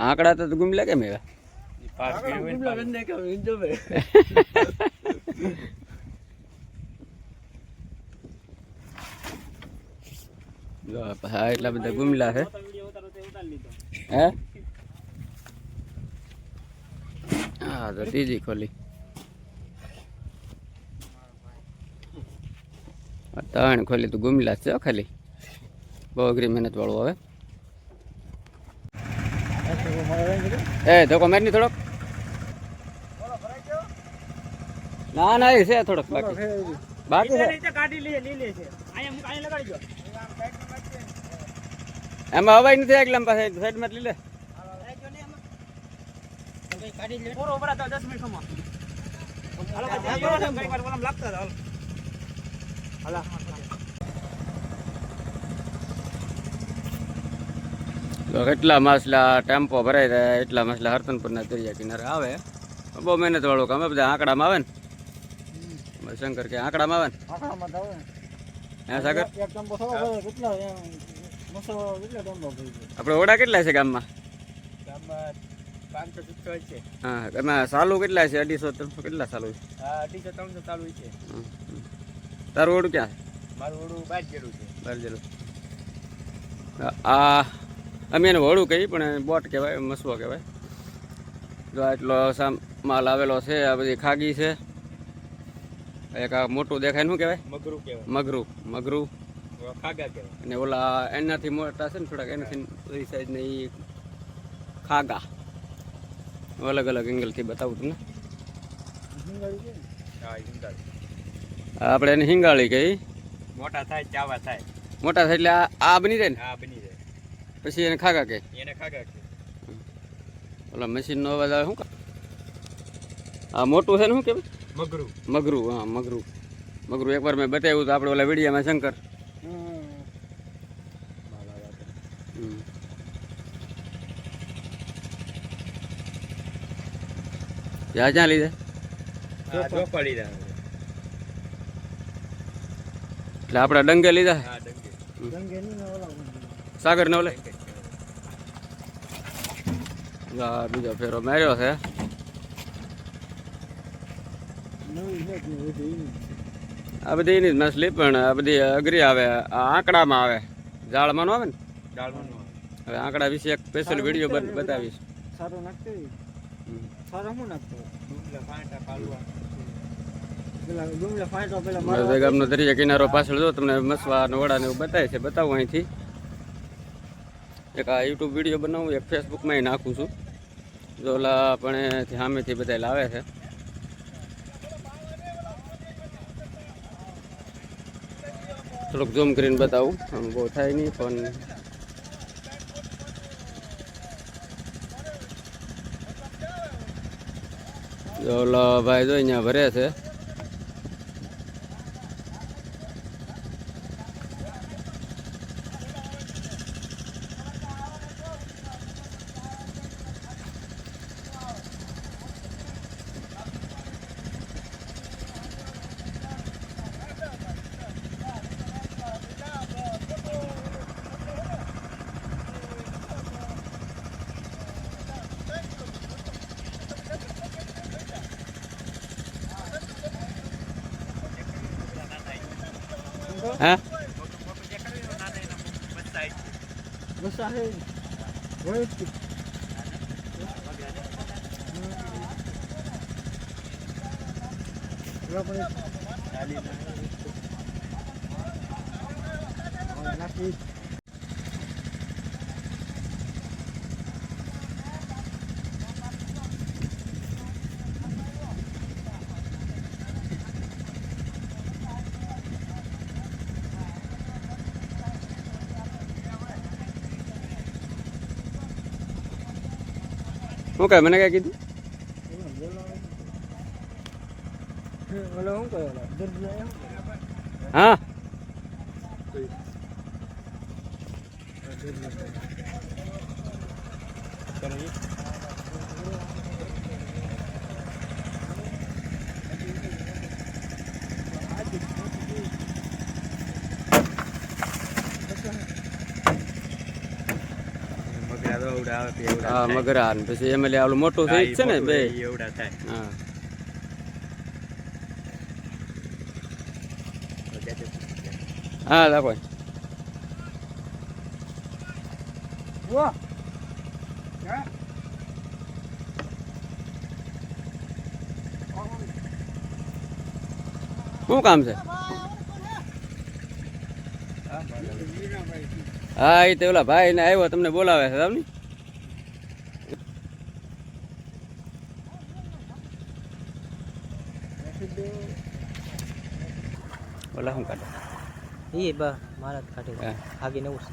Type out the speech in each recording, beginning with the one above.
આંકડા તો ગુમલા કેમ એવા જો હા એટલા બધા ગુમલા છે હે હા તો ત્રીજી ખોલી આ ત્રણ ખોલી તો ગુમલા જ છે હો ખાલી બહુ અઘરી મહેનત વાળું હવે એ ધોકો મારની થોડોક. ના ના એ છે થોડોક બાકી. બાકી છે. કાઢી લે લીલે છે. અહીંયા અહીંયા લગાડી દો. એમાં હવાઈ નથી એકલા પાસે. સાઈડમાં માં લે કાઢી લે. પૂરો ઉભરા તો 10 મિનિટમાં. હાલો ભાઈ કઈ વાર લાગતા હાલો. હાલો. કેટલા માછલા ટેમ્પો ભરાઈ રહ્યા એટલા માછલા હરતનપુરના દરિયા કિનારે આવે. બહુ મહેનત વાળું કામ બધા આંકડામાં આવે ને? શંકર કે આંકડામાં આવે ને? હા સાગર? આપણે ઓડા કેટલા છે ગામમાં? હા એમાં સાલું કેટલા છે? અઢીસો ત્રણસો કેટલા સાલું છે? હા અઢીસો ત્રણસો ચાલુ છે. તારું ઓડું ક્યાં? મારું ઓળું બાર છે. છે બાર જેલું આ અમે એને વળું કહી પણ બોટ કહેવાય મસવો કહેવાય. જો આટલો સામ માલ આવેલો છે આ બધી ખાગી છે. એક આ મોટું દેખાય શું કહેવાય? મગરું કહેવાય. મગરું મગરું. ખાગા કહેવાય. અને ઓલા એનાથી મોટા છે ને થોડાક એનાથી સાઈઝને સાઈઝ એ ખાગા. અલગ અલગ એંગલથી બતાવું તમને. આપણે એને હિંગાળી કહી મોટા થાય ચાવા થાય. મોટા થાય એટલે આ આ બની જાય ને? આ બની જાય. પછી એને ખાગા કે? એને ખાગા કે. ઓલા મશીનનો અવાજ આવે શું કા આ મોટું છે ને શું કેમ મગરું. મગરું હા મગરું. મગરું એકવાર મેં બતાવ્યું તો આપણે ઓલા વિડીયામાં શંકર. હમ. જ્યાં ક્યાં લીધે? હા ચોપાડી દા એટલે આપણે ડંગે લીધા? ડંગે. સાગર ને ઓલે બીજો ફેરો માર્યો છે. આ બધી એની જ માછલી પણ આ બધી અઘરી આવે આ આંકડામાં આવે. જાળમાં નો? આવે. ને હવે આંકડા વિશે એક સ્પેશિયલ વીડિયો બતાવીશ. સારું નાખતો. સારું શું નાખતો ગામનો દરિયા કિનારો પાછળ જો તમને મસવા નવડા ને એવું બતાવે છે બતાવું અહીંથી. એક આ યુટ્યુબ વીડિયો બનાવું, એક ફેસબુકમાં નાખું છું. જો ઓલા પણ સામેથી બધા લાવે છે. થોડુંક ઝૂમ કરીને બતાવું. આમ બહુ થાય નહીં, પણ ઓલો ભાઈ જો અહીંયા ભરે છે. ગુસ્સા છે હોય જ નાખી શું કહે? મને કઈ કીધું? હા Thank તો એવડા આવે તો એવડા હા મગરા ને પછી એમએલએ ઓલું મોટું થઈ છે ને બે. એવડા થાય. હા. વાહ શું કામ છે? હા એ તો ઓલા ભાઈ ને આવ્યો તમને બોલાવે છે તમને ઓલા શું કાઢે? એ બા મારા કાઢે. હા. આગી નવું છે.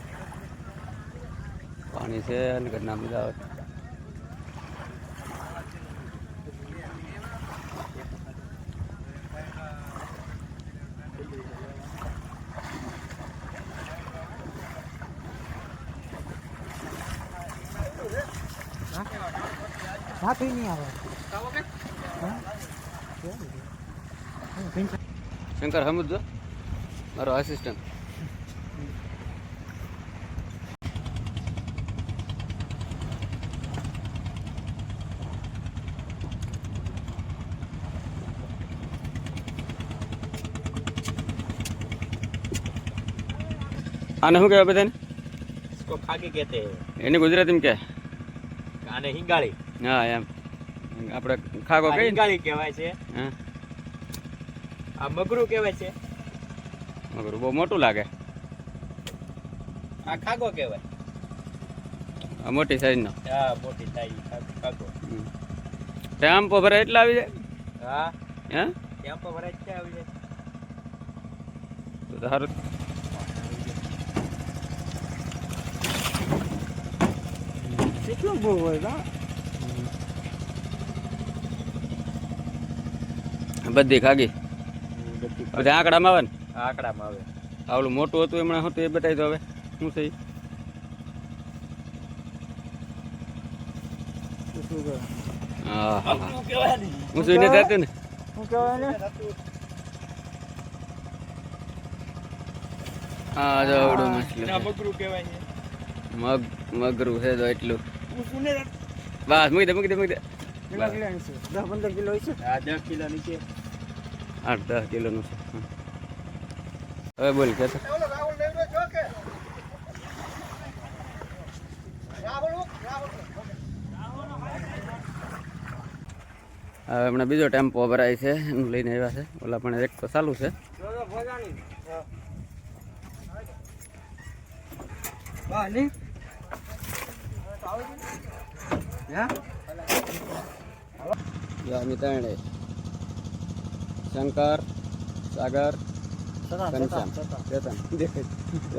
પાણી છે અને ઘરના મજા આવે. હાથી નહીં આવે શંકર સમજો મારો આસિસ્ટન્ટ આને શું કહેવાય બધાને? એને ગુજરાતીમાં કહે. આને હિંગાળી. હા એમ. આપણે ખાગો કઈ હિંગાળી કહેવાય છે. આ મગરું કહેવાય છે. મગરું બહુ મોટું લાગે. આ ખાગો કહેવાય. આ મોટી સાઈઝનો હા મોટી સાઈઝ ખાગો ટેમ્પો ભરાય એટલા આવી જાય? હા. હે? ટેમ્પો ભરાય જ આવી જાય. તો સારું. કેટલું બહુ હોય બધી ખાગી? બધી આંકડામાં આવે ને? આંકડામાં આવે. આવલું મોટું હતું એમણે હતું એ બતાવી દો હવે. શું થઈ? હા હા. હા હું સુઈ થતું ને? શું કહેવાય ને હા. જો આવડું મછલું મગરું કહેવાય મગ મગરું છે તો એટલું. બસ મૂકી દે મૂકી દે મૂકી દે. કેટલા છે? દસ પંદર કિલો હોય છે? આ દસ કિલો છે. આઠ દસ કિલોનું છે. હવે બોલ કે હવે હમણાં બીજો ટેમ્પો ભરાય છે એનું લઈને આવ્યા છે. ઓલા પણ એક તો ચાલુ છે. બાલી ત્રણે શંકર સાગર ઘનશ્યામ. ચેતન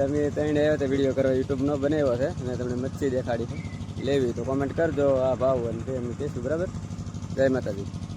અમે ત્રણે આવ્યા હતા વીડિયો કરવા યુટ્યુબ નો બનાવ્યો છે. અને તમને મચ્છી દેખાડી લેવી તો કોમેન્ટ કરજો આ ભાવ અને અમે કહીશું બરાબર? જય માતાજી.